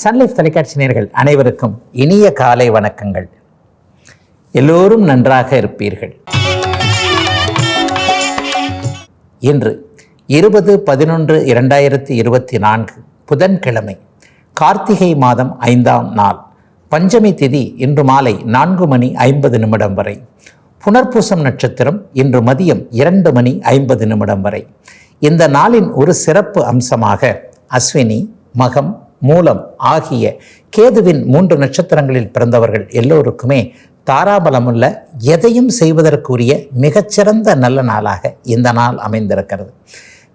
Sun Life தொலைக்காட்சி நேர்கள் அனைவருக்கும் இனிய காலை வணக்கங்கள். எல்லோரும் நன்றாக இருப்பீர்கள். இன்று இருபது பதினொன்று இரண்டாயிரத்தி இருபத்தி நான்கு புதன்கிழமை கார்த்திகை மாதம் ஐந்தாம் நாள். பஞ்சமி திதி இன்று மாலை நான்கு மணி ஐம்பது நிமிடம் வரை. புனர்பூசம் நட்சத்திரம் இன்று மதியம் இரண்டு மணி ஐம்பது நிமிடம் வரை. இந்த நாளின் ஒரு சிறப்பு அம்சமாக அஸ்வினி மகம் மூலம் ஆகிய கேதுவின் மூன்று நட்சத்திரங்களில் பிறந்தவர்கள் எல்லோருக்குமே தாராபலமுள்ள எதையும் செய்வதற்குரிய மிகச்சிறந்த நல்ல நாளாக இந்த நாள் அமைந்திருக்கிறது.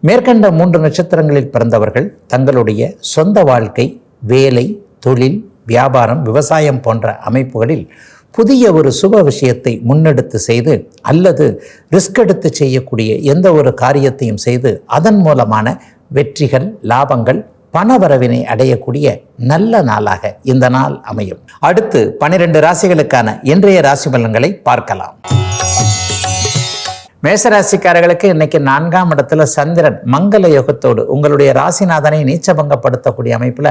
மேற்கண்ட மூன்று நட்சத்திரங்களில் பிறந்தவர்கள் தங்களுடைய சொந்த வாழ்க்கை வேலை தொழில் வியாபாரம் விவசாயம் போன்ற அமைப்புகளில் புதிய ஒரு சுப விஷயத்தை முன்னெடுத்து செய்து அல்லது ரிஸ்க் எடுத்து செய்யக்கூடிய எந்த ஒரு காரியத்தையும் செய்து அதன் மூலமான வெற்றிகள் லாபங்கள் பணவரவினை அடையக்கூடிய நல்ல நாளாக இந்த நாள் அமையும். அடுத்து பனிரெண்டு ராசிகளுக்கான இன்றைய ராசி பலன்களை பார்க்கலாம். மேசராசிக்காரர்களுக்கு இன்னைக்கு நான்காம் இடத்துல சந்திரன் மங்கள யோகத்தோடு உங்களுடைய ராசிநாதனை நீச்சபங்கப்படுத்தக்கூடிய அமைப்பில்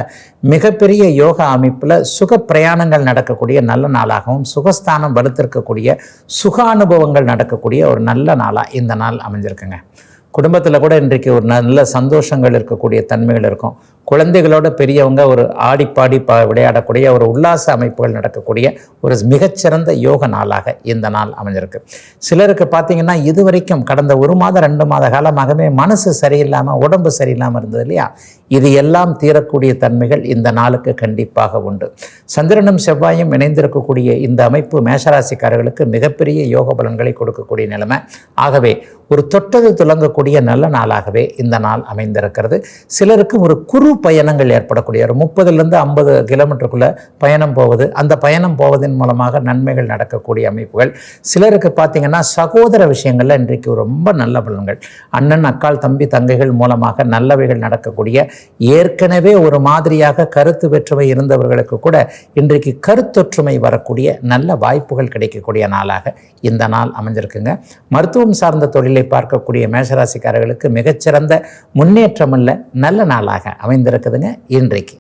மிகப்பெரிய யோகா அமைப்பில் சுக பிரயாணங்கள் நடக்கக்கூடிய நல்ல நாளாகவும் சுகஸ்தானம் வலுத்திருக்கக்கூடிய சுக அனுபவங்கள் நடக்கக்கூடிய ஒரு நல்ல நாளாக இந்த நாள் அமைஞ்சிருக்குங்க. குடும்பத்தில் கூட இன்றைக்கு ஒரு நல்ல சந்தோஷங்கள் இருக்கக்கூடிய தன்மைகள் இருக்கும். குழந்தைகளோட பெரியவங்க ஒரு ஆடிப்பாடி பா விளையாடக்கூடிய ஒரு உல்லாச அமைப்புகள் நடக்கக்கூடிய ஒரு மிகச்சிறந்த யோக நாளாக இந்த நாள் அமைஞ்சிருக்கு. சிலருக்கு பார்த்தீங்கன்னா இது வரைக்கும் கடந்த ஒரு மாதம் ரெண்டு மாத காலமாகவே மனசு சரியில்லாமல் உடம்பு சரியில்லாமல் இருந்தது இல்லையா? இது எல்லாம் தீரக்கூடிய தன்மைகள் இந்த நாளுக்கு கண்டிப்பாக உண்டு. சந்திரனும் செவ்வாயும் இணைந்திருக்கக்கூடிய இந்த அமைப்பு மேஷராசிக்காரர்களுக்கு மிகப்பெரிய யோக பலன்களை கொடுக்கக்கூடிய நிலைமை. ஆகவே ஒரு தொட்டது துலங்கக்கூடிய நல்ல நாளாகவே இந்த நாள் அமைந்திருக்கிறது. சிலருக்கு ஒரு குறு பயணங்கள் ஏற்படக்கூடிய ஒரு முப்பதுலேருந்து ஐம்பது கிலோமீட்டருக்குள்ளே பயணம் போவது அந்த பயணம் போவதன் மூலமாக நன்மைகள் நடக்கக்கூடிய அமைப்புகள். சிலருக்கு பார்த்திங்கன்னா சகோதர விஷயங்களில் இன்றைக்கு ரொம்ப நல்ல பலன்கள். அண்ணன் அக்கால் தம்பி தங்கைகள் மூலமாக நல்லவைகள் நடக்கக்கூடிய ஏற்கனவே ஒரு மாதிரியாக கருத்து வெற்றுமை இருந்தவர்களுக்கு கூட இன்றைக்கு கருத்தொற்றுமை வரக்கூடிய நல்ல வாய்ப்புகள் கிடைக்கக்கூடிய நாளாக இந்த நாள் அமைஞ்சிருக்குங்க. மருத்துவம் சார்ந்த தொழிலை பார்க்கக்கூடிய மேஷராசிக்காரர்களுக்கு மிகச்சிறந்த முன்னேற்றமுள்ள நல்ல நாளாக அமைந்து அமைந்திருக்குதுங்க இன்றைக்கு.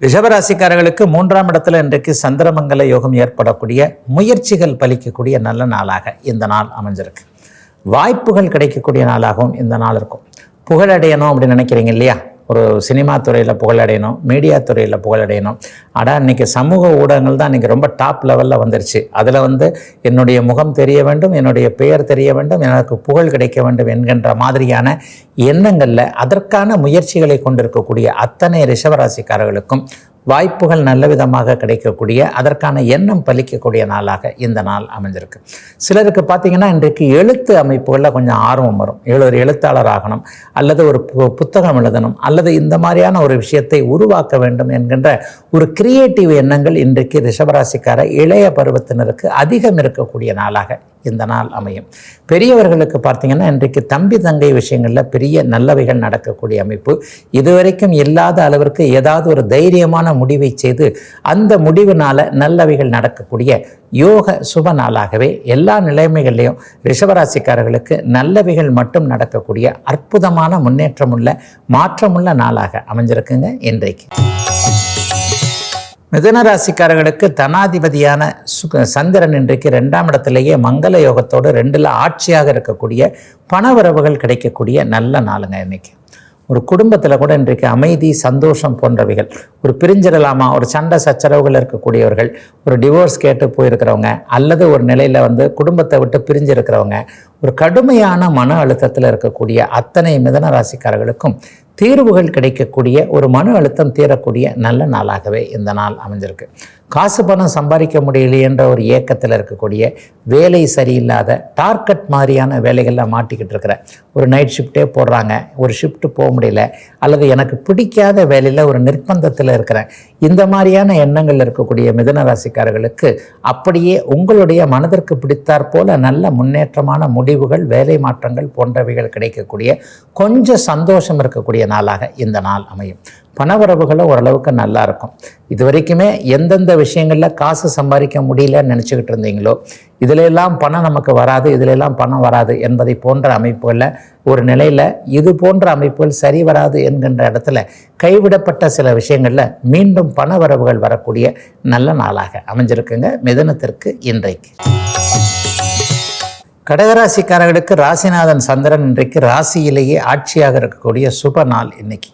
ரிஷபராசிக்காரர்களுக்கு மூன்றாம் இடத்துல இன்றைக்கு சந்திரமங்கல யோகம் ஏற்படக்கூடிய முயற்சிகள் பலிக்கக்கூடிய நல்ல நாளாக இந்த நாள் அமைஞ்சிருக்கு. வாய்ப்புகள் கிடைக்கக்கூடிய நாளாகவும் இந்த நாள் இருக்கும். புகழடையணும் அப்படின்னு நினைக்கிறீங்க இல்லையா? ஒரு சினிமா துறையில் புகழடையணும் மீடியா துறையில் புகழடையணும். ஆனால் இன்றைக்கி சமூக ஊடகங்கள் தான் இன்றைக்கி ரொம்ப டாப் லெவலில் வந்துருச்சு. அதில் வந்து என்னுடைய முகம் தெரிய வேண்டும் என்னுடைய பெயர் தெரிய வேண்டும் எனக்கு புகழ் கிடைக்க வேண்டும் என்கின்ற மாதிரியான எண்ணங்களில் அதற்கான முயற்சிகளை கொண்டிருக்கக்கூடிய அத்தனை ரிஷவராசிக்காரர்களுக்கும் வாய்ப்புகள் நல்ல விதமாக கிடைக்கக்கூடிய அதற்கான எண்ணம் பலிக்கக்கூடிய நாளாக இந்த நாள் அமைஞ்சிருக்கு சிலருக்கு பார்த்தீங்கன்னா இன்றைக்கு எழுத்து அமைப்புகளில் கொஞ்சம் ஆர்வம் வரும். ஒரு எழுத்தாளர் ஆகணும் அல்லது ஒரு பு- புத்தகம் எழுதணும் அல்லது இந்த மாதிரியான ஒரு விஷயத்தை உருவாக்க வேண்டும் என்கின்ற ஒரு கிரியேட்டிவ் எண்ணங்கள் இன்றைக்கு ரிஷபராசிக்கார இளைய பருவத்தினருக்கு அதிகம் இருக்கக்கூடிய நாளாக இந்த நாள் அமையும். பெரியவர்களுக்கு பார்த்தீங்கன்னா இன்றைக்கு தம்பி தங்கை விஷயங்களில் பெரிய நல்லவைகள் நடக்கக்கூடிய அமைப்பு. இதுவரைக்கும் இல்லாத அளவிற்கு ஏதாவது ஒரு தைரியமான முடிவை செய்து அந்த முடிவினால நல்லவைகள் நடக்கக்கூடிய யோக சுப நாளாகவே எல்லா நிலைமைகள்லையும் ரிஷபராசிக்காரர்களுக்கு நல்லவைகள் மட்டும் நடக்கக்கூடிய அற்புதமான முன்னேற்றமுள்ள மாற்றமுள்ள நாளாக அமைஞ்சிருக்குங்க இன்றைக்கு. மிதனராசிக்காரர்களுக்கு தனாதிபதியான சுக சந்திரன் இன்றைக்கு ரெண்டாம் இடத்துலேயே மங்கள யோகத்தோடு ரெண்டில் ஆட்சியாக இருக்கக்கூடிய பணவரவுகள் கிடைக்கக்கூடிய நல்ல நாளுங்க இன்றைக்கி ஒரு குடும்பத்தில் கூட இன்றைக்கு அமைதி சந்தோஷம் போன்றவைகள் ஒரு பிரிஞ்சிடலாமா ஒரு சண்டை சச்சரவுகள் இருக்கக்கூடியவர்கள் ஒரு டிவோர்ஸ் கேட்டு போயிருக்கிறவங்க அல்லது ஒரு நிலையில் வந்து குடும்பத்தை விட்டு பிரிஞ்சிருக்கிறவங்க ஒரு கடுமையான மன அழுத்தத்தில் இருக்கக்கூடிய அத்தனை மிதன ராசிக்காரர்களுக்கும் தீர்வுகள் கிடைக்கக்கூடிய ஒரு மன அழுத்தம் தீரக்கூடிய நல்ல நாளாகவே இந்த நாள் அமைஞ்சிருக்கு. காசு பணம் சம்பாதிக்க முடியலையென்ற ஒரு ஏக்கத்தில் இருக்கக்கூடிய வேலை சரியில்லாத டார்கெட் மாதிரியான வேலைகளில் மாட்டிக்கிட்டு இருக்கிற ஒரு நைட் ஷிஃப்ட்டே போடுறாங்க. ஒரு ஷிஃப்ட் போக முடியல. அல்லது எனக்கு பிடிக்காத வேலையில் ஒரு நிர்பந்தத்தில் இருக்கிறேன் இந்த மாதிரியான எண்ணங்கள் இருக்கக்கூடிய மிதுன ராசிக்காரர்களுக்கு அப்படியே உங்களுடைய மனதிற்கு பிடித்தாற் போல நல்ல முன்னேற்றமான முடிவுகள் வேலை மாற்றங்கள் போன்றவைகள் கிடைக்கக்கூடிய கொஞ்சம் சந்தோஷம் இருக்கக்கூடிய நாளாக இந்த நாள் அமையும். பணவரவுகளும் ஓரளவுக்கு நல்லா இருக்கும் இது வரைக்குமே எந்தெந்த விஷயங்களில் காசு சம்பாதிக்க முடியலன்னு நினச்சிக்கிட்டு இருந்தீங்களோ இதிலெல்லாம் பணம் நமக்கு வராது இதிலெல்லாம் பணம் வராது என்பதை போன்ற அமைப்புகளில் ஒரு நிலையில் இது போன்ற அமைப்புகள் சரி வராது என்கின்ற இடத்துல கைவிடப்பட்ட சில விஷயங்களில் மீண்டும் பண வரவுகள் வரக்கூடிய நல்ல நாளாக அமைஞ்சிருக்குங்க. மிதனத்திற்கு இன்றைக்கு. கடகராசிக்காரர்களுக்கு ராசிநாதன் சந்திரன் இன்றைக்கு ராசியிலேயே ஆட்சியாக இருக்கக்கூடிய சுப நாள் இன்னைக்கு.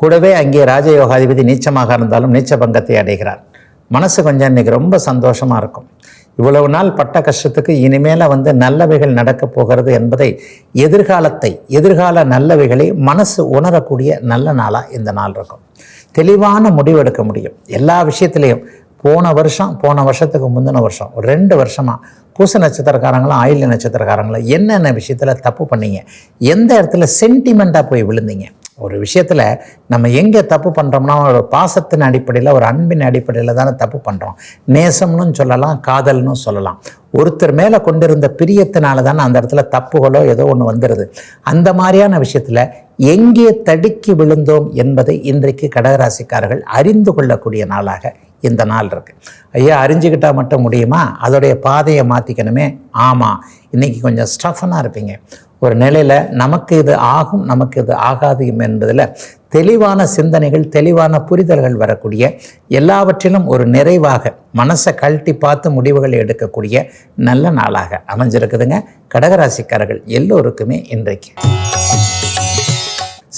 கூடவே அங்கே ராஜயோகாதிபதி நீச்சமாக இருந்தாலும் நீச்ச பங்கத்தை அடைகிறார். மனசு கொஞ்சம் இன்னைக்கு ரொம்ப சந்தோஷமாக இருக்கும். இவ்வளவு நாள் பட்ட கஷ்டத்துக்கு இனிமேல வந்து நல்லவைகள் நடக்கப் போகிறது என்பதை எதிர்காலத்தை எதிர்கால நல்லவைகளை மனசு உணரக்கூடிய நல்ல நாளாக இந்த நாள் இருக்கும். தெளிவான முடிவெடுக்க முடியும். எல்லா விஷயத்திலையும் போன வருஷம் போன வருஷத்துக்கு முந்தின வருஷம் ஒரு ரெண்டு வருஷமாக பூச நட்சத்திரக்காரங்களும் ஆயில்ய நட்சத்திரக்காரங்களும் என்னென்ன விஷயத்தில் தப்பு பண்ணீங்க எந்த இடத்துல சென்டிமெண்ட்டாக போய் விழுந்தீங்க ஒரு விஷயத்தில் நம்ம எங்கே தப்பு பண்ணுறோம்னா ஒரு பாசத்தின் அடிப்படையில் ஒரு அன்பின் அடிப்படையில் தானே தப்பு பண்ணுறோம் நேசம்னு சொல்லலாம் காதல்னு சொல்லலாம். ஒருத்தர் மேலே கொண்டிருந்த பிரியத்தினால தானே அந்த இடத்துல தப்புகளோ ஏதோ ஒன்று வந்துடுது அந்த மாதிரியான விஷயத்தில் எங்கே தடுக்கி விழுந்தோம் என்பதை இன்றைக்கு கடகராசிக்காரர்கள் அறிந்து கொள்ளக்கூடிய நாளாக இந்த நாள் இருக்கு. ஐயா அறிஞ்சுக்கிட்டால் மட்டும் முடியுமா? அதோடைய பாதையை மாற்றிக்கணுமே ஆமாம் இன்றைக்கி கொஞ்சம் ஸ்டஃபனாக இருப்பீங்க. ஒரு நிலையில் நமக்கு இது ஆகும் நமக்கு இது ஆகாது என்பதில் தெளிவான சிந்தனைகள் தெளிவான புரிதல்கள் வரக்கூடிய எல்லாவற்றிலும் ஒரு நிறைவாக மனசை கழட்டி பார்த்து முடிவுகள் எடுக்கக்கூடிய நல்ல நாளாக அமைஞ்சிருக்குதுங்க. கடகராசிக்காரர்கள் எல்லோருக்குமே இன்றைக்கு.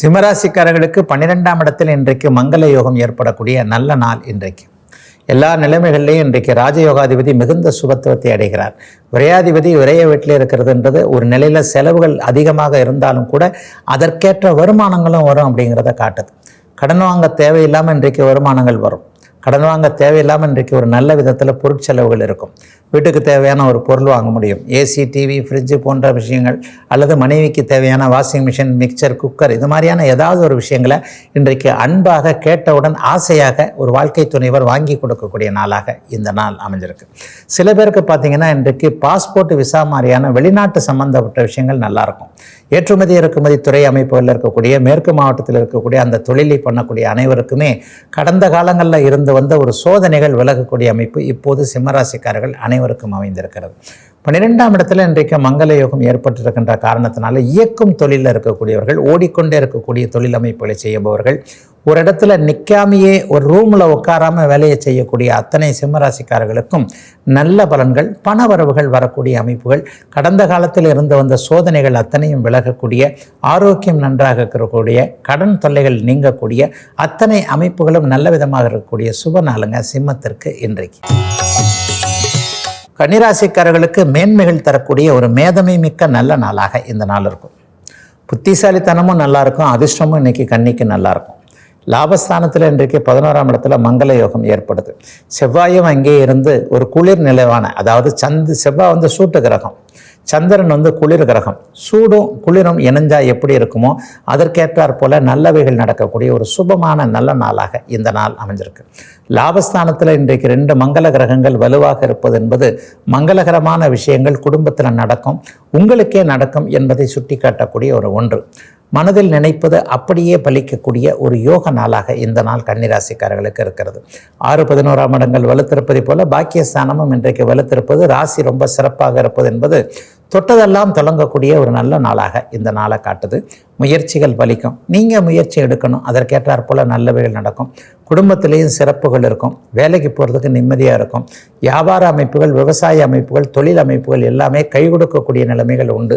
சிம்மராசிக்காரர்களுக்கு பன்னிரெண்டாம் இடத்தில் இன்றைக்கு மங்கள யோகம் ஏற்படக்கூடிய நல்ல நாள் இன்றைக்கு. எல்லா நிலைமைகள்லையும் இன்றைக்கு ராஜயோகாதிபதி மிகுந்த சுபத்துவத்தை அடைகிறார். விரையாதிபதி விரைய வீட்டில் இருக்கிறதுன்றது ஒரு நிலையில் செலவுகள் அதிகமாக இருந்தாலும் கூட அதற்கேற்ற வருமானங்களும் வரும் அப்படிங்கிறத காட்டுது. கடன் வாங்க தேவையில்லாமல் இன்றைக்கு வருமானங்கள் வரும். கடன் வாங்க தேவையில்லாமல் இன்றைக்கு ஒரு நல்ல விதத்தில் பொருட்செலவுகள் இருக்கும். வீட்டுக்கு தேவையான ஒரு பொருள் வாங்க முடியும். ஏசி டிவி ஃப்ரிட்ஜு போன்ற விஷயங்கள் அல்லது மனைவிக்கு தேவையான வாஷிங் மிஷின் மிக்சர் குக்கர் இது மாதிரியான ஏதாவது ஒரு விஷயங்களை இன்றைக்கு அன்பாக கேட்டவுடன் ஆசையாக ஒரு வாழ்க்கை துணைவர் வாங்கி கொடுக்கக்கூடிய நாளாக இந்த நாள் அமைஞ்சிருக்கு. சில பேருக்கு பார்த்தீங்கன்னா இன்றைக்கு பாஸ்போர்ட் விசா மாதிரியான வெளிநாட்டு சம்பந்தப்பட்ட விஷயங்கள் நல்லாயிருக்கும் ஏற்றுமதி இறக்குமதி துறை அமைப்புகளில் இருக்கக்கூடிய மேற்கு மாவட்டத்தில் இருக்கக்கூடிய அந்த தொழிலை பண்ணக்கூடிய அனைவருக்குமே கடந்த காலங்களில் இருந்து வந்த ஒரு சோதனைகள் விலகக்கூடிய அமைப்பு இப்போது சிம்மராசிக்காரர்கள் அனைவருக்கும் அமைந்திருக்கிறது. பன்னிரெண்டாம் இடத்துல இன்றைக்கு மங்கள யோகம் ஏற்பட்டிருக்கின்ற காரணத்தினால இயக்கும் தொழிலில் இருக்கக்கூடியவர்கள் ஓடிக்கொண்டே இருக்கக்கூடிய தொழில் அமைப்புகளை செய்பவர்கள் ஒரு இடத்துல நிற்காமையே ஒரு ரூமில் உட்காராம வேலையை செய்யக்கூடிய அத்தனை சிம்மராசிக்காரர்களுக்கும் நல்ல பலன்கள் பண வரவுகள் வரக்கூடிய அமைப்புகள் கடந்த காலத்தில் இருந்து வந்த சோதனைகள் அத்தனையும் விலகக்கூடிய ஆரோக்கியம் நன்றாக இருக்கக்கூடிய கடன் தொல்லைகள் நீங்கக்கூடிய அத்தனை அமைப்புகளும் நல்ல விதமாக இருக்கக்கூடிய சுப நாளுங்க சிம்மத்திற்கு இன்றைக்கு. கன்னிராசிக்காரர்களுக்கு மேன்மைகள் தரக்கூடிய ஒரு மேதமை மிக்க நல்ல நாளாக இந்த நாள் இருக்கும். புத்திசாலித்தனமும் நல்லா இருக்கும் அதிர்ஷ்டமும் இன்னைக்கு கன்னிக்கு நல்லா இருக்கும். லாபஸ்தானத்தில் இன்றைக்கு பதினோராம் இடத்துல மங்கள யோகம் ஏற்படுது. செவ்வாயும் அங்கே இருந்து ஒரு குளிர் நிலவான அதாவது சந்து செவ்வாய் வந்து சூட்டு கிரகம். சந்திரன் வந்து குளிர் கிரகம். சூடும் குளிரும் இணைஞ்சா எப்படி இருக்குமோ அதற்கேற்றாற் போல நல்லவைகள் நடக்கக்கூடிய ஒரு சுபமான நல்ல நாளாக இந்த நாள் அமைஞ்சிருக்கு. லாபஸ்தானத்தில் இன்றைக்கு ரெண்டு மங்கள கிரகங்கள் வலுவாக இருப்பது என்பது மங்களகரமான விஷயங்கள் குடும்பத்தில் நடக்கும் உங்களுக்கே நடக்கும் என்பதை சுட்டி காட்டக்கூடிய ஒரு ஒன்று. மனதில் நினைப்பது அப்படியே பலிக்கக்கூடிய ஒரு யோக நாளாக இந்த நாள் கன்னிராசிக்காரர்களுக்கு இருக்கிறது. ஆறு பதினோராம் இடங்கள் வலுத்திருப்பதை போல பாக்கியஸ்தானமும் இன்றைக்கு வலுத்திருப்பது. ராசி ரொம்ப சிறப்பாக இருப்பது என்பது தொட்டதெல்லாம் தொடங்கக்கூடிய ஒரு நல்ல நாளாக இந்த நாளை காட்டுது. முயற்சிகள் பலிக்கும். நீங்கள் முயற்சி எடுக்கணும். அதற்கேற்றாற் போல் நல்லவைகள் நடக்கும். குடும்பத்திலையும் சிறப்புகள் இருக்கும். வேலைக்கு போகிறதுக்கு நிம்மதியாக இருக்கும். வியாபார அமைப்புகள் விவசாய அமைப்புகள் தொழில் அமைப்புகள் எல்லாமே கை கொடுக்கக்கூடிய நிலைமைகள் உண்டு.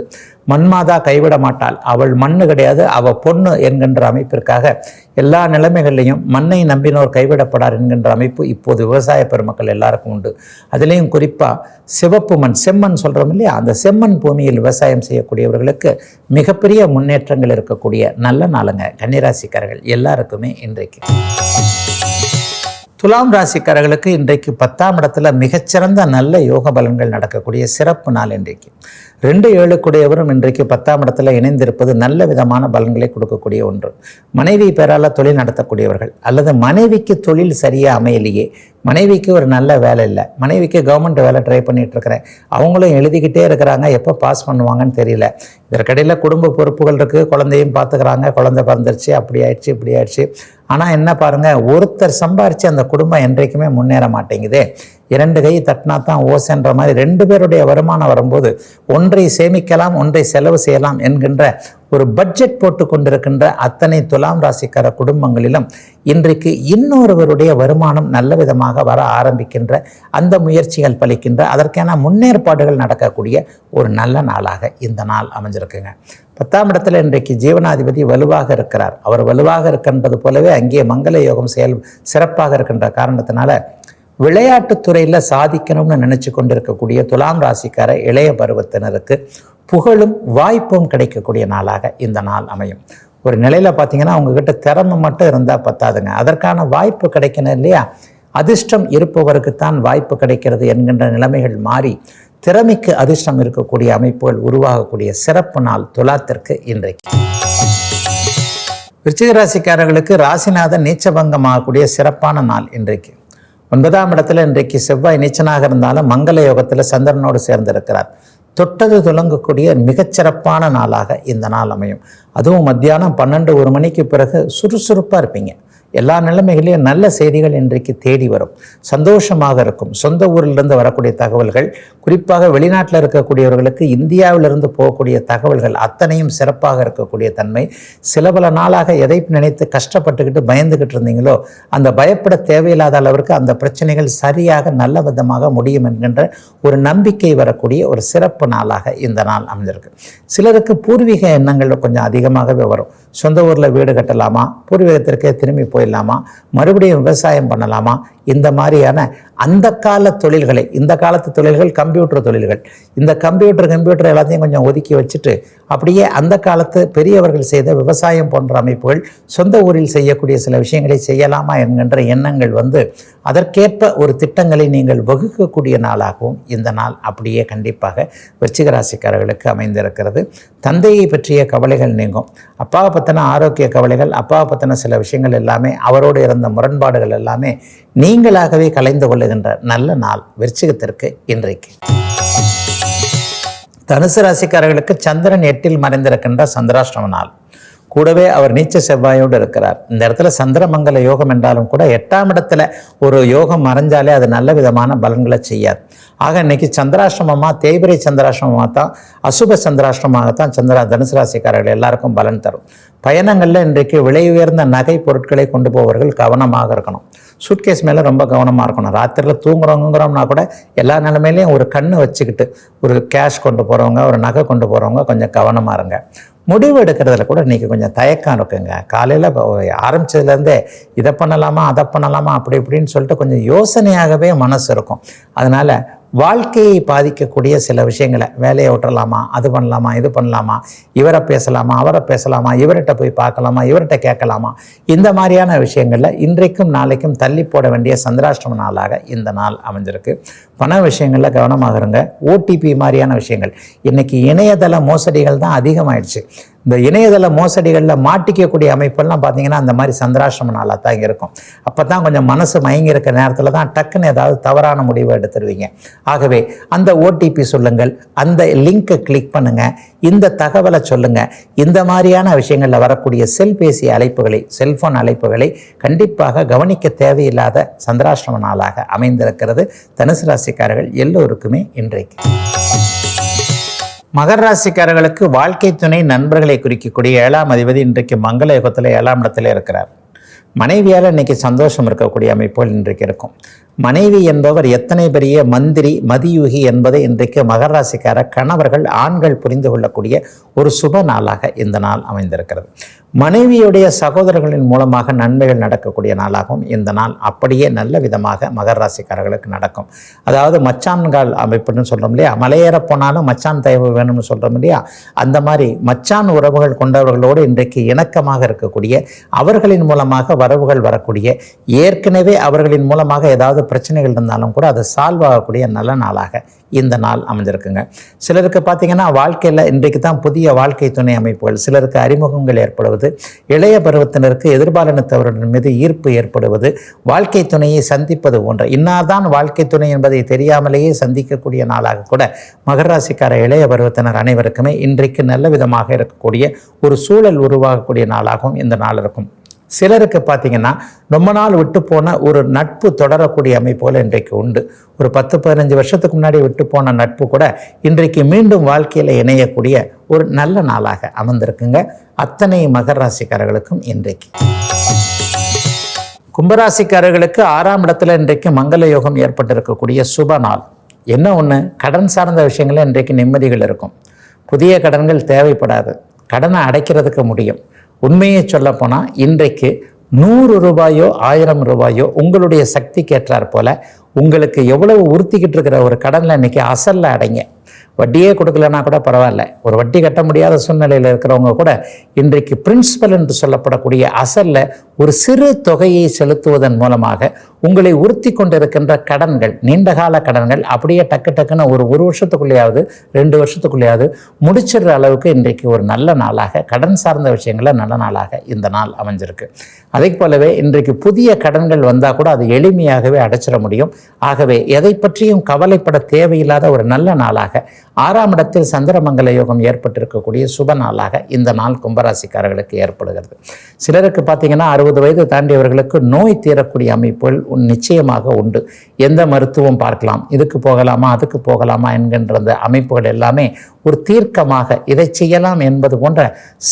மண்மாதா கைவிட மாட்டாள். அவள் மண்ணு கிடையாது. அவள் பொண்ணு என்கின்ற அமைப்பிற்காக எல்லா நிலைமைகள்லையும் மண்ணை நம்பினோர் கைவிடப்படார் என்கின்ற அமைப்பு இப்போது விவசாய பெருமக்கள் எல்லாருக்கும் உண்டு. அதுலேயும் குறிப்பாக சிவப்பு மண் செம்மண் சொல்கிறோம் இல்லையா? அந்த செம்மண் பூமியில் விவசாயம் செய்யக்கூடியவர்களுக்கு மிகப்பெரிய முன்னேற்றங்கள் இருக்கக்கூடிய நல்ல நாளுங்க. கன்னிராசிக்காரர்கள் எல்லாருக்குமே இன்றைக்கு. துலாம் ராசிக்காரர்களுக்கு இன்றைக்கு பத்தாம் இடத்துல மிகச்சிறந்த நல்ல யோக பலன்கள் நடக்கக்கூடிய சிறப்பு நாள் இன்றைக்கு. ரெண்டு ஏழுக்குடையவரும் இன்றைக்கு பத்தாம் இடத்துல இணைந்திருப்பது நல்ல விதமான பலன்களை கொடுக்கக்கூடிய ஒன்று. மனைவி பெறால தொழில் நடத்தக்கூடியவர்கள் அல்லது மனைவிக்கு தொழில் சரியாக அமையலையே மனைவிக்கு ஒரு நல்ல வேலை இல்லை மனைவிக்கு கவர்மெண்ட் வேலை ட்ரை பண்ணிட்டு இருக்கிறேன் அவங்களும் எழுதிக்கிட்டே இருக்கிறாங்க எப்போ பாஸ் பண்ணுவாங்கன்னு தெரியல. இதற்கிடையில் குடும்ப பொறுப்புகள் இருக்குது குழந்தையும் பார்த்துக்கிறாங்க குழந்தை பிறந்துருச்சு அப்படி ஆயிடுச்சு இப்படி ஆயிடுச்சு. ஆனால் என்ன பாருங்கள் ஒருத்தர் சம்பாரித்து அந்த குடும்பம் என்றைக்குமே முன்னேற மாட்டேங்குதே. இரண்டு கை தட்டினா தான் ஓசைன்ற மாதிரி ரெண்டு பேருடைய வருமானம் வரும்போது ஒன்றை சேமிக்கலாம் ஒன்றை செலவு செய்யலாம் என்கின்ற ஒரு பட்ஜெட் போட்டு கொண்டிருக்கின்ற அத்தனை துலாம் ராசிக்கார குடும்பங்களிலும் இன்றைக்கு இன்னொருவருடைய வருமானம் நல்ல விதமாக வர ஆரம்பிக்கின்ற அந்த முயற்சிகள் பலிக்கின்ற அதற்கான முன்னேற்பாடுகள் நடக்கக்கூடிய ஒரு நல்ல நாளாக இந்த நாள் அமைஞ்சிருக்குங்க. பத்தாம் இடத்துல இன்றைக்கு ஜீவனாதிபதி வலுவாக இருக்கிறார். அவர் வலுவாக இருக்கின்றது போலவே அங்கே மங்கள யோகம் செயல் சிறப்பாக இருக்கின்ற காரணத்தினால விளையாட்டுத்துறையில் சாதிக்கணும்னு நினச்சி கொண்டிருக்கக்கூடிய துலாம் ராசிக்கார இளைய பருவத்தினருக்கு புகழும் வாய்ப்பும் கிடைக்கக்கூடிய நாளாக இந்த நாள் அமையும். ஒரு நிலையில் பார்த்தீங்கன்னா உங்ககிட்ட திறமை மட்டும் இருந்தால் பத்தாதுங்க. அதற்கான வாய்ப்பு கிடைக்கணும் இல்லையா? அதிர்ஷ்டம் இருப்பவருக்குத்தான் வாய்ப்பு கிடைக்கிறது என்கின்ற நிலைமைகள் மாறி திறமைக்கு அதிர்ஷ்டம் இருக்கக்கூடிய அமைப்புகள் உருவாகக்கூடிய சிறப்பு நாள் துலாத்திற்கு இன்றைக்கு. விருச்சிக ராசிக்காரர்களுக்கு ராசிநாதன் நீச்சபங்கமாகக்கூடிய சிறப்பான நாள் இன்றைக்கு. ஒன்பதாம் இடத்துல இன்றைக்கு செவ்வாய் நீச்சனாக இருந்தாலும் மங்கள யோகத்தில் சந்திரனோடு சேர்ந்திருக்கிறார். தொட்டது துலங்கக்கூடிய மிகச்சிறப்பான நாளாக இந்த நாள் அமையும். அதுவும் மத்தியானம் பன்னெண்டு ஒரு மணிக்கு பிறகு சுறுசுறுப்பாக இருப்பீங்க. எல்லா நிலைமைகளையும் நல்ல செய்திகள் இன்றைக்கு தேடி வரும். சந்தோஷமாக இருக்கும். சொந்த ஊரிலிருந்து வரக்கூடிய தகவல்கள் குறிப்பாக வெளிநாட்டில் இருக்கக்கூடியவர்களுக்கு இந்தியாவிலிருந்து போகக்கூடிய தகவல்கள் அத்தனையும் சிறப்பாக இருக்கக்கூடிய தன்மை. சில பல நாளாக எதை நினைத்து கஷ்டப்பட்டுக்கிட்டு பயந்துக்கிட்டு இருந்தீங்களோ அந்த பயப்பட தேவையில்லாத அளவிற்கு அந்த பிரச்சனைகள் சரியாக நல்ல விதமாக முடியும் என்கின்ற ஒரு நம்பிக்கை வரக்கூடிய ஒரு சிறப்பு நாளாக இந்த நாள் அமைஞ்சிருக்கு. சிலருக்கு பூர்வீக எண்ணங்கள் கொஞ்சம் அதிகமாகவே வரும். சொந்த ஊரில் வீடு கட்டலாமா? பூர்வீகத்திற்கே திரும்பி போய் போயிடலாமா மறுபடியும் விவசாயம் பண்ணலாமா? இந்த மாதிரியான அந்த கால தொழில்களை இந்த காலத்து தொழில்கள் கம்ப்யூட்டர் தொழில்கள். இந்த கம்ப்யூட்டர் கம்ப்யூட்டர் எல்லாத்தையும் கொஞ்சம் ஒதுக்கி வச்சுட்டு அப்படியே அந்த காலத்து பெரியவர்கள் செய்த விவசாயம் போன்ற அமைப்புகள் சொந்த ஊரில் செய்யக்கூடிய சில விஷயங்களை செய்யலாமா என்கின்ற எண்ணங்கள் வந்து அதற்கேற்ப ஒரு திட்டங்களை நீங்கள் வகுக்கக்கூடிய நாளாகவும் இந்த நாள் அப்படியே கண்டிப்பாக ரிச்சிகராசிக்காரர்களுக்கு அமைந்திருக்கிறது. தந்தையை பற்றிய கவலைகள் நீங்கும். அப்பாவை பற்றின ஆரோக்கிய கவலைகள் அப்பாவை பற்றின சில விஷயங்கள் எல்லாமே அவரோடு இருந்த முரண்பாடுகள் எல்லாமே நீ நீங்களாகவே கலைந்து கொள்ளுகின்ற நல்ல நாள் விருச்சிகத்திற்கு இன்றைக்கு. தனுசு ராசிக்காரர்களுக்கு சந்திரன் எட்டில் மறைந்திருக்கின்ற சந்திராஷ்டம நாள். கூடவே அவர் நீச்ச செவ்வாயோடு இருக்கிறார். இந்த இடத்துல சந்திரமங்கல யோகம் என்றாலும் கூட எட்டாம் இடத்துல ஒரு யோகம் மறைஞ்சாலே அது நல்ல விதமான பலன்களை செய்யாது. ஆக இன்னைக்கு சந்திராஷ்டமமாக தேய்பிரை சந்திராசிரமமாக தான் அசுப சந்திராஷ்டமாகத்தான் சந்திரா தனுசு ராசிக்காரர்கள் எல்லாருக்கும் பலன் தரும். பயணங்களில் இன்றைக்கு விலை உயர்ந்த நகை பொருட்களை கொண்டு போவர்கள் கவனமாக இருக்கணும். சூட்கேஸ் மேலே ரொம்ப கவனமாக இருக்கணும். ராத்திரியில் தூங்குறோங்கிறோம்னா கூட எல்லா நிலைமையிலையும் ஒரு கண்ணு வச்சுக்கிட்டு ஒரு கேஷ் கொண்டு போகிறவங்க ஒரு நகை கொண்டு போகிறவங்க கொஞ்சம் கவனமாக இருங்க. முடிவு எடுக்கிறதுல கூட இன்றைக்கி கொஞ்சம் தயக்கம் இருக்குங்க. காலையில் ஆரம்பித்ததுலேருந்தே இதை பண்ணலாமா அதை பண்ணலாமா அப்படி இப்படின்னு சொல்லிட்டு கொஞ்சம் யோசனையாகவே மனசு இருக்கும். அதனால் வாழ்க்கையை பாதிக்கக்கூடிய சில விஷயங்களை வேலையை விட்டுறலாமா அது பண்ணலாமா இது பண்ணலாமா இவரை பேசலாமா அவரை பேசலாமா இவர்கிட்ட போய் பார்க்கலாமா இவர்கிட்ட கேட்கலாமா இந்த மாதிரியான விஷயங்களில் இன்றைக்கும் நாளைக்கும் தள்ளி போட வேண்டிய சந்திராஷ்டம நாளாக இந்த நாள் அமைஞ்சிருக்கு. பண விஷயங்களில் கவனமாக இருங்க ஓடிபி மாதிரியான விஷயங்கள். இன்றைக்கி இணையதள மோசடிகள் தான் அதிகமாயிடுச்சு. இந்த இணையதள மோசடிகளில் மாட்டிக்கக்கூடிய அமைப்பெல்லாம் பார்த்தீங்கன்னா அந்த மாதிரி சந்திராசிரம நாளாக தான் இருக்கும். அப்போ தான் கொஞ்சம் மனசு மயங்கி இருக்க நேரத்தில் தான் டக்குன்னு ஏதாவது தவறான முடிவை எடுத்துருவீங்க. ஆகவே அந்த ஓடிபி சொல்லுங்கள் அந்த லிங்கை கிளிக் பண்ணுங்கள் இந்த தகவலை சொல்லுங்கள் இந்த மாதிரியான விஷயங்களில் வரக்கூடிய செல்பேசி அழைப்புகளை செல்ஃபோன் அழைப்புகளை கண்டிப்பாக கவனிக்க தேவையில்லாத சந்திராசிரம நாளாக அமைந்திருக்கிறது. தனுசு ராசிக்காரர்கள் எல்லோருக்குமே இன்றைக்கு. மகர ராசிக்காரர்களுக்கு வாழ்க்கை துணை நண்பர்களை குறிக்கக்கூடிய ஏழாம் அதிபதி இன்றைக்கு மங்கள யுகத்தில் ஏழாம் இடத்துல இருக்கிறார். மனைவியால் இன்னைக்கு சந்தோஷம் இருக்கக்கூடிய அமைப்புகள் இன்றைக்கு இருக்கும். மனைவி என்பவர் எத்தனை பெரிய மந்திரி மதியுகி என்பதை இன்றைக்கு மகராசிக்கார கணவர்கள் ஆண்கள் புரிந்து கொள்ளக்கூடிய ஒரு சுப நாளாக இந்த நாள் அமைந்திருக்கிறது. மனைவியுடைய சகோதரர்களின் மூலமாக நன்மைகள் நடக்கக்கூடிய நாளாகவும் இந்த நாள் அப்படியே நல்ல விதமாக மகர ராசிக்காரர்களுக்கு நடக்கும். அதாவது மச்சான்கால் அமைப்புன்னு சொல்கிறோம் இல்லையா? மலையேற போனாலும் மச்சான் தயவு வேணும்னு சொல்கிறோம் இல்லையா? அந்த மாதிரி மச்சான் உறவுகள் கொண்டவர்களோடு இன்றைக்கு இணக்கமாக இருக்கக்கூடிய அவர்களின் மூலமாக வரவுகள் வரக்கூடிய ஏற்கனவே அவர்களின் மூலமாக ஏதாவது பிரச்சனைகள் இருந்தாலும் கூட அது சால்வ் ஆகக்கூடிய நல்ல நாளாக இந்த நாள் அமைஞ்சிருக்குங்க. சிலருக்கு பார்த்தீங்கன்னா வாழ்க்கையில் இன்றைக்கு தான் புதிய வாழ்க்கை துணை அமைப்புகள் சிலருக்கு அறிமுகங்கள் ஏற்படுவது இளைய பருவத்தினருக்கு எதிர்பாலினத்தவரின் மீது ஈர்ப்பு ஏற்படுவது வாழ்க்கை துணையை சந்திப்பது போன்ற இன்னாதான் வாழ்க்கை துணை என்பதை தெரியாமலேயே சந்திக்கக்கூடிய நாளாக கூட மகர ராசிக்கார இளைய பருவத்தினர் அனைவருக்குமே இன்றைக்கு நல்ல விதமாக இருக்கக்கூடிய ஒரு சூழல் உருவாகக்கூடிய நாளாகவும் இந்த நாள் இருக்கும். சிலருக்கு பார்த்தீங்கன்னா ரொம்ப நாள் விட்டு போன ஒரு நட்பு தொடரக்கூடிய அமைப்புகள் இன்றைக்கு உண்டு. ஒரு பத்து பதினஞ்சு வருஷத்துக்கு முன்னாடி விட்டு போன நட்பு கூட இன்றைக்கு மீண்டும் வாழ்க்கையில் இணையக்கூடிய ஒரு நல்ல நாளாக அமர்ந்திருக்குங்க அத்தனை மகர ராசிக்காரர்களுக்கும் இன்றைக்கு. கும்பராசிக்காரர்களுக்கு ஆறாம் இடத்துல இன்றைக்கு மங்கள யோகம் ஏற்பட்டிருக்கக்கூடிய சுப நாள். என்ன ஒன்று கடன் சார்ந்த விஷயங்களில் இன்றைக்கு நிம்மதிகள் இருக்கும். புதிய கடன்கள் தேவைப்படாது. கடனை அடைக்கிறதுக்கு முடியும். உண்மையை சொல்லப்போனால் இன்றைக்கு நூறு ரூபாயோ ஆயிரம் ரூபாயோ உங்களுடைய சக்தி கேட்டார் போல உங்களுக்கு எவ்வளவு உறுத்திக்கிட்டு இருக்கிற ஒரு கடனில் இன்னைக்கு அசல்ல அடைங்க. வட்டியே கொடுக்கலன்னா கூட பரவாயில்ல. ஒரு வட்டி கட்ட முடியாத சூழ்நிலையில் இருக்கிறவங்க கூட இன்றைக்கு பிரின்சிபல் என்று சொல்லப்படக்கூடிய அசல்ல ஒரு சிறு தொகையை செலுத்துவதன் மூலமாக உங்களை உறுத்தி கொண்டிருக்கின்ற கடன்கள் நீண்டகால கடன்கள் அப்படியே டக்கு டக்குன்னு ஒரு ஒரு வருஷத்துக்குள்ளேயாவது ரெண்டு வருஷத்துக்குள்ளேயாவது முடிச்சிடுற அளவுக்கு இன்றைக்கு ஒரு நல்ல நாளாக கடன் சார்ந்த விஷயங்கள நல்ல நாளாக இந்த நாள் அமைஞ்சிருக்கு. அதே போலவே இன்றைக்கு புதிய கடன்கள் வந்தால் கூட அது எளிமையாகவே அடைச்சிட முடியும். ஆகவே எதை பற்றியும் கவலைப்பட தேவையில்லாத ஒரு நல்ல நாளாக ஆறாம் இடத்தில் சந்திரமங்கல யோகம் ஏற்பட்டிருக்கக்கூடிய சுப நாளாக இந்த நாள் கும்பராசிக்காரர்களுக்கு ஏற்படுகிறது. சிலருக்கு பார்த்தீங்கன்னா அறுபது வயது தாண்டியவர்களுக்கு நோய் தீரக்கூடிய அமைப்புகள் உன் நிச்சயமாக உண்டு. எந்த மருத்துவம் பார்க்கலாம். இதுக்கு போகலாமா அதுக்கு போகலாமா என்கின்ற அந்த அமைப்புகள் எல்லாமே ஒரு தீர்க்கமாக இதை செய்யலாம் என்பது போன்ற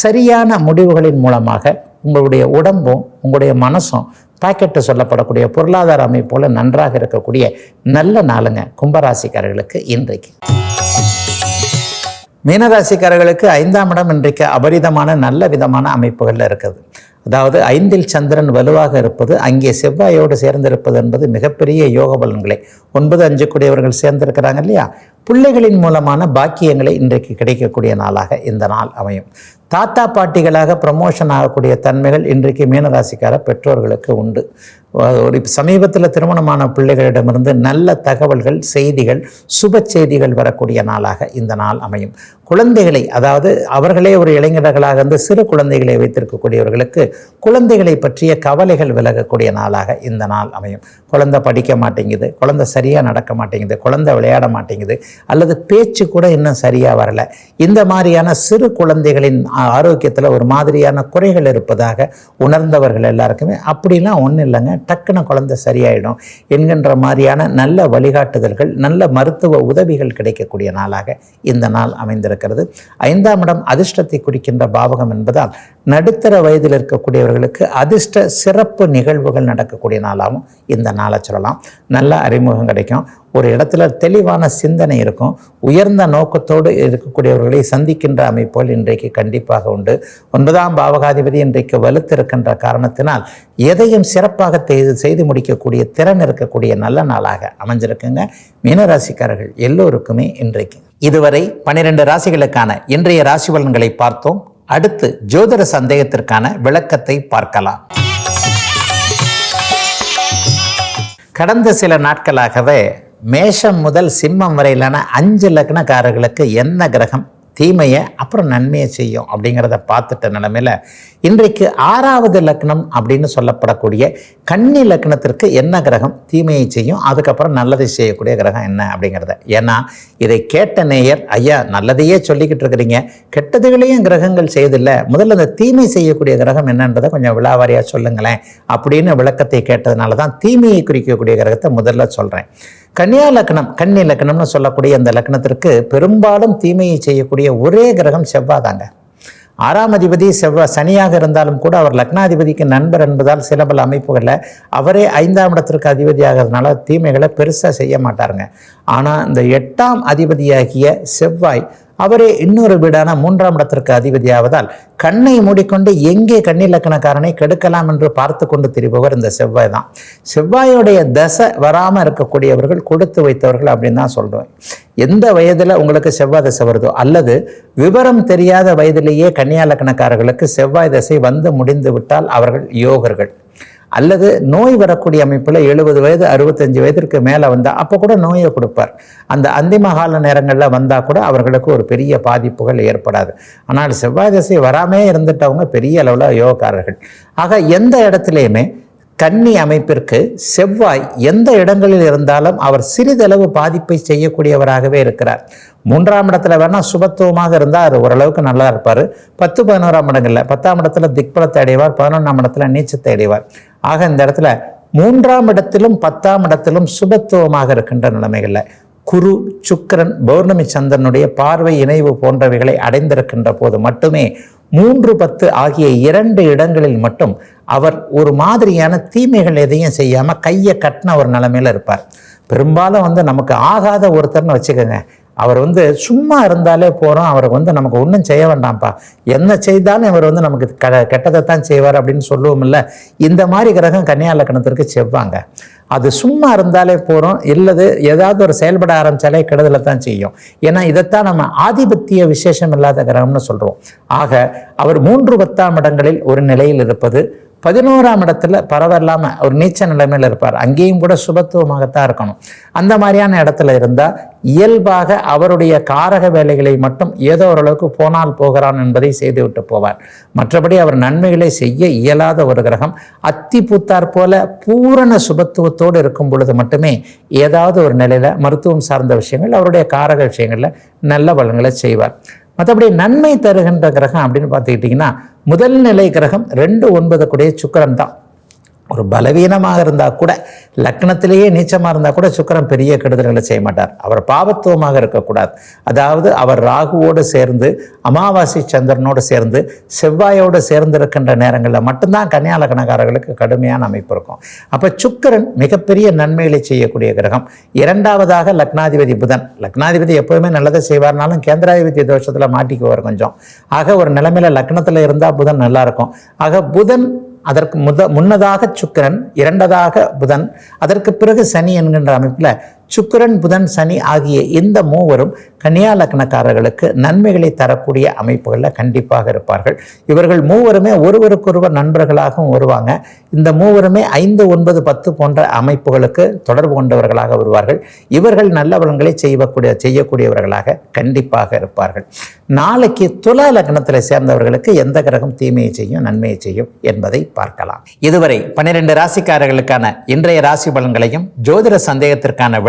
சரியான முடிவுகளின் மூலமாக உங்களுடைய உடம்பும் உங்களுடைய மனசும் பாக்கெட்டு சொல்லப்படக்கூடிய பொருளாதார அமைப்போல நன்றாக இருக்கக்கூடிய நல்ல நாளுங்க கும்பராசிக்காரர்களுக்கு இன்றைக்கு. மீனராசிக்காரர்களுக்கு ஐந்தாம் இடம் இன்றைக்கு அபரிதமான நல்ல விதமான அமைப்புகளில் இருக்குது. அதாவது ஐந்தில் சந்திரன் வலுவாக இருப்பது அங்கே செவ்வாயோடு சேர்ந்திருப்பது என்பது மிகப்பெரிய யோக பலன்களை ஒன்பது அஞ்சு கூடியவர்கள் சேர்ந்திருக்கிறாங்க இல்லையா? பிள்ளைகளின் மூலமான பாக்கியங்களை இன்றைக்கு கிடைக்கக்கூடிய நாளாக இந்த நாள் அமையும். தாத்தா பாட்டிகளாக ப்ரமோஷன் ஆகக்கூடிய தன்மைகள் இன்றைக்கு மீனராசிக்கார பெற்றோர்களுக்கு உண்டு. ஒரு சமீபத்தில் திருமணமான பிள்ளைகளிடமிருந்து நல்ல தகவல்கள் செய்திகள் சுப செய்திகள் வரக்கூடிய நாளாக இந்த நாள் அமையும். குழந்தைகளை அதாவது அவர்களே ஒரு இளைஞர்களாக இருந்து சிறு குழந்தைகளை வைத்திருக்கக்கூடியவர்களுக்கு குழந்தைகளை பற்றிய கவலைகள் விலகக்கூடிய நாளாக இந்த நாள் அமையும். குழந்தை படிக்க மாட்டேங்குது குழந்தை சரியாக நடக்க மாட்டேங்குது குழந்தை விளையாட மாட்டேங்குது அல்லது பேச்சு கூட இன்னும் சரியாக வரலை. இந்த மாதிரியான சிறு குழந்தைகளின் ஆரோக்கியத்தில் ஒரு மாதிரியான குறைகள் இருப்பதாக உணர்ந்தவர்கள் எல்லாருக்குமே அப்படிலாம் ஒன்றும் இல்லைங்க. டக்குன்னு குழந்தை சரியாயிடும் என்கின்ற மாதிரியான நல்ல வழிகாட்டுதல்கள் நல்ல மருத்துவ உதவிகள் கிடைக்கக்கூடிய நாளாக இந்த நாள் அமைந்திருக்கிறது. ஐந்தாம் இடம் அதிர்ஷ்டத்தை குறிக்கின்ற பாவகம் என்பதால் நடுத்தர வயதில் இருக்கக்கூடியவர்களுக்கு அதிர்ஷ்ட சிறப்பு நிகழ்வுகள் நடக்கக்கூடிய நாளாகவும் இந்த நாளை சொல்லலாம். நல்ல அறிமுகம் கிடைக்கும். ஒரு இடத்துல தெளிவான சிந்தனை இருக்கும். உயர்ந்த நோக்கத்தோடு இருக்கக்கூடியவர்களை சந்திக்கின்ற அமைப்போல் இன்றைக்கு கண்டிப்பாக உண்டு. ஒன்பதாம் பாவகாதிபதி இன்றைக்கு வலுத்திருக்கின்ற காரணத்தினால் எதையும் சிறப்பாக செய்து செய்து முடிக்கக்கூடிய திறன் இருக்கக்கூடிய நல்ல நாளாக அமைஞ்சிருக்குங்க. மீனராசிக்காரர்கள் எல்லோருக்குமே இன்றைக்கு. இதுவரை பன்னிரெண்டு ராசிகளுக்கான இன்றைய ராசி பலன்களை பார்த்தோம். அடுத்து ஜோதிட சந்தேகத்திற்கான விளக்கத்தை பார்க்கலாம். கடந்த சில நாட்களாகவே மேஷம் முதல் சிம்மம் வரையிலான அஞ்சு லக்னக்காரர்களுக்கு என்ன கிரகம்? தீமையை அப்புறம் நன்மையை செய்யும் அப்படிங்கிறத பார்த்துட்ட நிலமையில் இன்றைக்கு ஆறாவது லக்னம் அப்படின்னு சொல்லப்படக்கூடிய கன்னி லக்னத்திற்கு என்ன கிரகம்? தீமையை செய்யும். அதுக்கப்புறம் நல்லதை செய்யக்கூடிய கிரகம் என்ன அப்படிங்கிறத. ஏன்னா இதை கேட்ட நேயர் ஐயா நல்லதையே சொல்லிக்கிட்டு இருக்கிறீங்க. கெட்டதுகளையும் கிரகங்கள் செய்தில்லை. முதல்ல அந்த தீமை செய்யக்கூடிய கிரகம் என்னன்றதை கொஞ்சம் விழாவாரியாக சொல்லுங்களேன். அப்படின்னு விளக்கத்தை கேட்டதுனால தான் தீமையை குறிக்கக்கூடிய கிரகத்தை முதல்ல சொல்கிறேன் கன்னியா லக்னம் கன்னி லக்னம்னு சொல்லக்கூடிய அந்த லக்னத்திற்கு பெரும்பாலும் தீமையை செய்யக்கூடிய ஒரே கிரகம் செவ்வாதாங்க. ஆறாம் அதிபதி செவ்வாய் சனியாக இருந்தாலும் கூட அவர் லக்னாதிபதிக்கு நண்பர் என்பதால் சில பல அமைப்புகளில் அவரே ஐந்தாம் இடத்திற்கு அதிபதியாகிறதுனால தீமைகளை பெருசாக செய்ய மாட்டாருங்க. ஆனால் இந்த எட்டாம் அதிபதியாகிய செவ்வாய் அவரே இன்னொரு வீடான மூன்றாம் இடத்திற்கு அதிபதியாவதால் கண்ணை மூடிக்கொண்டு எங்கே கண்ணிலக்கணக்காரனை கெடுக்கலாம் என்று பார்த்து கொண்டு திரிபவர் இந்த செவ்வாய் தான். செவ்வாயோடைய தசை வராமல் இருக்கக்கூடியவர்கள் கொடுத்து வைத்தவர்கள் அப்படின்னு தான் சொல்கிறேன் எந்த வயதில் உங்களுக்கு செவ்வாய் தசை வருதோ அல்லது விவரம் தெரியாத வயதிலேயே கன்னியா லக்கணக்காரர்களுக்கு செவ்வாய் தசை வந்து முடிந்து விட்டால் அவர்கள் யோகர்கள். அல்லது நோய் வரக்கூடிய அமைப்பில் எழுபது வயது அறுபத்தஞ்சு வயதிற்கு மேலே வந்தால் அப்போ கூட நோயை கொடுப்பார். அந்த அந்திம கால நேரங்களில் வந்தால் கூட அவர்களுக்கு ஒரு பெரிய பாதிப்புகள் ஏற்படாது. ஆனால் செவ்வாய் திசை வராமே இருந்துட்டவங்க பெரிய அளவில் யோகக்காரர்கள். ஆக எந்த இடத்துலையுமே கன்னி அமைப்பிற்கு செவ்வாய் எந்த இடங்களில் இருந்தாலும் அவர் சிறிதளவு பாதிப்பை செய்யக்கூடியவராகவே இருக்கிறார். மூன்றாம் இடத்துல வேணால் சுபத்துவமாக இருந்தால் அது ஓரளவுக்கு நல்லா இருப்பார். பத்து பதினோராம் இடங்களில் பத்தாம் இடத்துல திக்பலத்தை அடைவார் பதினொன்றாம் இடத்துல நீச்சத்தை அடைவார். ஆக இந்த இடத்துல மூன்றாம் இடத்திலும் பத்தாம் இடத்திலும் சுபத்துவமாக இருக்கின்ற நிலைமைகளில் குரு சுக்கிரன் பௌர்ணமி சந்திரனுடைய பார்வை இணைவு போன்றவைகளை அடைந்திருக்கின்ற போது மட்டுமே மூன்று பத்து ஆகிய இரண்டு இடங்களில் மட்டும் அவர் ஒரு மாதிரியான தீமைகள் எதையும் செய்யாமல் கையை கட்டின ஒரு நிலைமையில இருப்பார். பெரும்பாலும் வந்து நமக்கு ஆகாத ஒருத்தர்னு வச்சுக்கோங்க. அவர் வந்து சும்மா இருந்தாலே போகிறோம் அவருக்கு வந்து நமக்கு ஒன்றும் செய்ய வேண்டாம்ப்பா. என்ன செய்தாலும் இவர் வந்து நமக்கு க கெட்டதை தான் செய்வார் அப்படின்னு சொல்லுவோம்ல. இந்த மாதிரி கிரகம் கன்னியா லக்கணத்திற்கு செவ்வாங்க. அது சும்மா இருந்தாலே போகிறோம் இல்லது ஏதாவது ஒரு செயல்பட ஆரம்பித்தாலே கெடுதலை தான் செய்யும். ஏன்னா இதைத்தான் நம்ம ஆதிபத்திய விசேஷம் இல்லாத கிரகம்னு சொல்கிறோம் ஆக அவர் மூன்று பத்தாம் இடங்களில் ஒரு நிலையில் இருப்பது பதினோராம் இடத்துல பரவாயில்லாமல் ஒரு நீச்ச நிலைமையில் இருப்பார். அங்கேயும் கூட சுபத்துவமாகத்தான் இருக்கணும். அந்த மாதிரியான இடத்துல இருந்தால் இயல்பாக அவருடைய காரக வேலைகளை மட்டும் ஏதோ ஓரளவுக்கு போனால் போகிறான் என்பதை செய்துவிட்டு போவார். மற்றபடி அவர் நன்மைகளை செய்ய இயலாத ஒரு கிரகம் அத்தி பூத்தார் போல பூரண சுபத்துவத்தோடு இருக்கும் பொழுது மட்டுமே ஏதாவது ஒரு நிலையில் மருத்துவம் சார்ந்த விஷயங்கள் அவருடைய காரக விஷயங்களில் நல்ல பலன்களை செய்வார். மற்றபடி நன்மை தருகின்ற கிரகம் அப்படின்னு பார்த்துக்கிட்டிங்கன்னா முதல் நிலை கிரகம் ரெண்டு ஒன்பது கூடிய சுக்கரன் தான் ஒரு பலவீனமாக இருந்தால் கூட லக்னத்திலேயே நீச்சமாக இருந்தால் கூட சுக்கரன் பெரிய கெடுதல்களை செய்ய மாட்டார். அவர் பாவத்துவமாக இருக்கக்கூடாது. அதாவது அவர் ராகுவோடு சேர்ந்து அமாவாசை சந்திரனோடு சேர்ந்து செவ்வாயோடு சேர்ந்து இருக்கின்ற நேரங்களில் மட்டும்தான் கன்னியா லக்னக்காரர்களுக்கு கடுமையான அமைப்பு இருக்கும். அப்போ சுக்கரன் மிகப்பெரிய நன்மைகளை செய்யக்கூடிய கிரகம். இரண்டாவதாக லக்னாதிபதி புதன். லக்னாதிபதி எப்போவுமே நல்லதை செய்வார்னாலும் கேந்திராதிபதி தோஷத்தில் மாட்டிக்குவார் கொஞ்சம். ஆக ஒரு நிலைமையில் லக்னத்தில் இருந்தால் புதன் நல்லாயிருக்கும் ஆக புதன் அதற்கு முத முன்னதாக சுக்கிரன் இரண்டதாக புதன் அதற்கு பிறகு சனி என்கின்ற அமைப்பில் சுக்கிரன் புதன் சனி ஆகிய இந்த மூவரும் கன்னியா லக்னக்காரர்களுக்கு நன்மைகளை தரக்கூடிய அமைப்புகளில் கண்டிப்பாக இருப்பார்கள். இவர்கள் மூவருமே ஒருவருக்கொருவர் நண்பர்களாகவும் வருவாங்க. இந்த மூவருமே ஐந்து ஒன்பது பத்து போன்ற அமைப்புகளுக்கு தொடர்பு கொண்டவர்களாக வருவார்கள். இவர்கள் நல்ல பலன்களை செய்யக்கூடிய செய்யக்கூடியவர்களாக கண்டிப்பாக இருப்பார்கள். நாளைக்கு துலா லக்னத்தில் சேர்ந்தவர்களுக்கு எந்த கிரகம் தீமையை செய்யும் நன்மையை செய்யும் என்பதை பார்க்கலாம். இதுவரை பன்னிரெண்டு ராசிக்காரர்களுக்கான இன்றைய ராசி பலன்களையும் ஜோதிட சந்தேகத்திற்கான